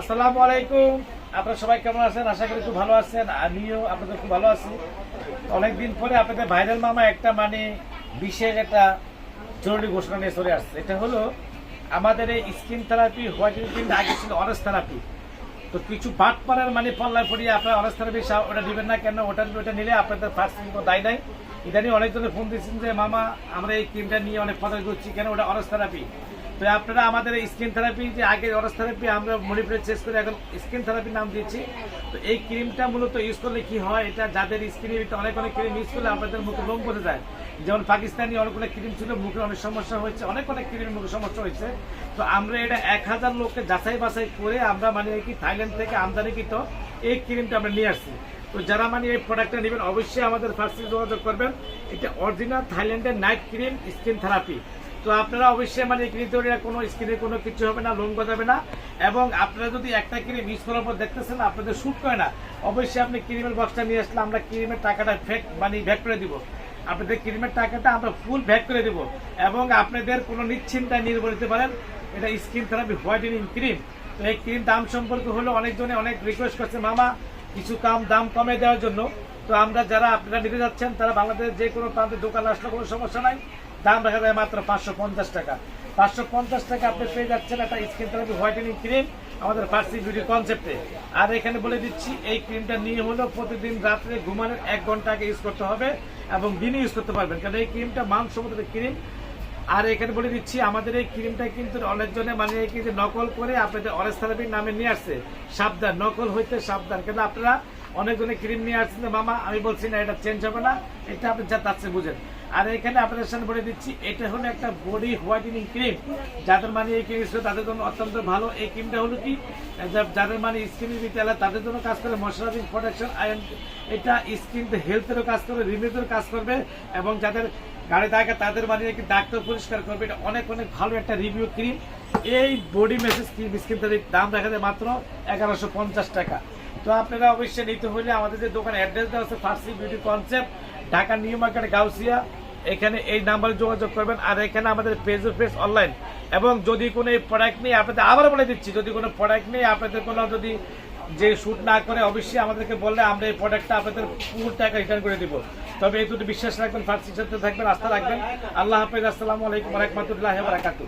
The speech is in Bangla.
আসসালামু আলাইকুম। আপনারা সবাই কেমন আছেন? আশা করি খুব ভালো আছেন। আমিও আপনাদের খুব ভালো আছি। অনেকদিন পরে আপনাদের ভাইরাল মামা একটা মানে বিশেষ একটা জরুরি ঘোষণা নিয়ে চলে আসছে। এটা হলো, আমাদের এই স্কিন থেরাপি হোয়াইট স্কিন আগে ছিল অরেস থেরাপি তো কিছু বাদ পাড়ার মানে পল্লায় পড়িয়ে আপনার অরেস থেরাপি ওটা দিবেন না কেন? ওটা ওটা নিলে আপনাদের ফার্স্ট কোনো দায় নাই। ইদানিং অনেকজনে ফোন দিচ্ছেন যে, মামা, আমরা এই ক্রিমটা নিয়ে অনেক কথা করছি কেন ওটা অরেস থেরাপি তো আপনারা আমাদের স্কিন থেরাপি যে আগে অরেস থেরাপি আমরা মনিটরে চেস করে এখন স্কিন থেরাপি নাম দিচ্ছি তো এই ক্রিমটা মূলত ইউজ করলে কি হয়? এটা যাদের স্কিনে অনেক অনেক ক্রিম ইউজ করলে আপনাদের মুখে লোম পড়ে যায়। যেমন পাকিস্তানি অনেকগুলো ক্রিম ছিল, মুখে অনেক সমস্যা হয়েছে, অনেক অনেক ক্রিমের মুখে সমস্যা হয়েছে। তো আমরা এটা এক হাজার লোককে যাচাই বাছাই করে আমরা মানে কি থাইল্যান্ড থেকে আমদানিকৃত এই ক্রিমটা আমরা নিয়ে আসছি। তো যারা মানে এই প্রোডাক্টটা নেবেন, অবশ্যই আমাদের ফার্স্টে যোগাযোগ করবেন। এটা অরিজিনাল থাইল্যান্ডের নাইট ক্রিম স্কিন থেরাপি তো আপনারা অবশ্যই মানে তৈরি কোনো স্কিনে কোনো কিছু হবে না লোন গজাবে না। এবং আপনারা যদি একটা ক্রিম ইউজ করার পর দেখতেছেন, আপনাদের শ্যুট করে না, অবশ্যই আপনি ক্রিমের বক্সটা নিয়ে আসলে আমরা ক্রিমের টাকাটা ফেক মানে ভ্যাক করে দিব। আপনাদের ক্রিমের টাকাটা আমরা ফুল ভ্যাক করে দিব। এবং আপনাদের কোনো নিশ্চিন্তায় নির্ভর পারেন, এটা স্কিন থেরাপি হোয়াইটেনিং ক্রিম তো এই ক্রিম দাম সম্পর্কে হলো অনেকজনে অনেক রিকোয়েস্ট করছে, মামা, কিছু কাম, দাম কমে দেওয়ার জন্য। তো আমরা যারা আপনারা নিতে যাচ্ছেন, তারা বাংলাদেশের যে কোনো প্রান্তের দোকানে আসলে কোনো সমস্যা নাই। দাম রাখা যায় মাত্র পাঁচশো পঞ্চাশ টাকা। পাঁচশো পঞ্চাশ টাকা আপনি পেয়ে যাচ্ছেন একটা স্কিন থেরাপি হোয়াইটেনিং ক্রিম আমাদের ফার্সি বিউটি কনসেপ্টে আর এখানে বলে দিচ্ছি, এই ক্রিমটা নিয়ে হলো প্রতিদিন রাত্রে ঘুমানোর এক ঘণ্টা আগে ইউজ করতে হবে এবং দিনে ইউজ করতে পারবেন। কারণ এই ক্রিমটা মানসম্মত ক্রিম আর এখানে বলে দিচ্ছি, আমাদের এই ক্রিমটা কিন্তু অনেকজনে মানে কিন্তু নকল করে আপনাদের অরেস্থারাপির থেরাপির নামে নিয়ে আসছে। সাবধান, নকল হইতে সাবধান। কিন্তু আপনারা অনেকজনে ক্রিম নিয়ে আসছেন মামা, আমি বলছি না, এটা চেঞ্জ হবে না, এটা আপনি যা তার বুঝেন। আর এখানে আপনাদের সামনে বলে দিচ্ছি, এটা হলো একটা বডি হোয়াইটেনিং ক্রিম যাদের মানে এই ক্রিম তাদের জন্য অত্যন্ত ভালো। এই ক্রিমটা হলো কি যাদের মানে স্কিন বিদ্যালয় তাদের জন্য কাজ করে ময়শ্চারাইজিং প্রোটেকশন এটা স্কিন হেলথেরও কাজ করবে রিমিউজের কাজ করবে। এবং যাদের গাড়ি থাকে তাদের মানে কি ডাক্তার পরিষ্কার করবে। এটা অনেক অনেক ভালো একটা রিভিউ ক্রিম এই বডি মেসেজ ক্রিম স্কিন দাম দেখা যায় মাত্র এগারোশো টাকা। তো আপনারা অবশ্যই নিতে হলে আমাদের যে দোকানে অ্যাড্রেস দেওয়া আছে Farsi beauty concept Dhaka New Market Gausia এখানে এই নাম্বারে যোগাযোগ করবেন আর এখানে আমাদের পেজ পেজ অনলাইন এবং যদি কোনো এই প্রোডাক্ট নেই আপনাদের আবার বলে দিচ্ছি, যদি কোনো প্রোডাক্ট নেই আপনাদের কোনো যদি যে শ্যুট না করে, অবশ্যই আমাদেরকে বললে আমরা এই প্রোডাক্টটা আপনাদের পুরো টাকা রিটার্ন করে দিব। তবে এই দুটো বিশ্বাস রাখবেন ফার্সির সাথে থাকবেন, আস্থা রাখবেন। আল্লাহ হাফেজ, আসসালামু আলাইকুম রহমতুল্লাহ বারাকাতু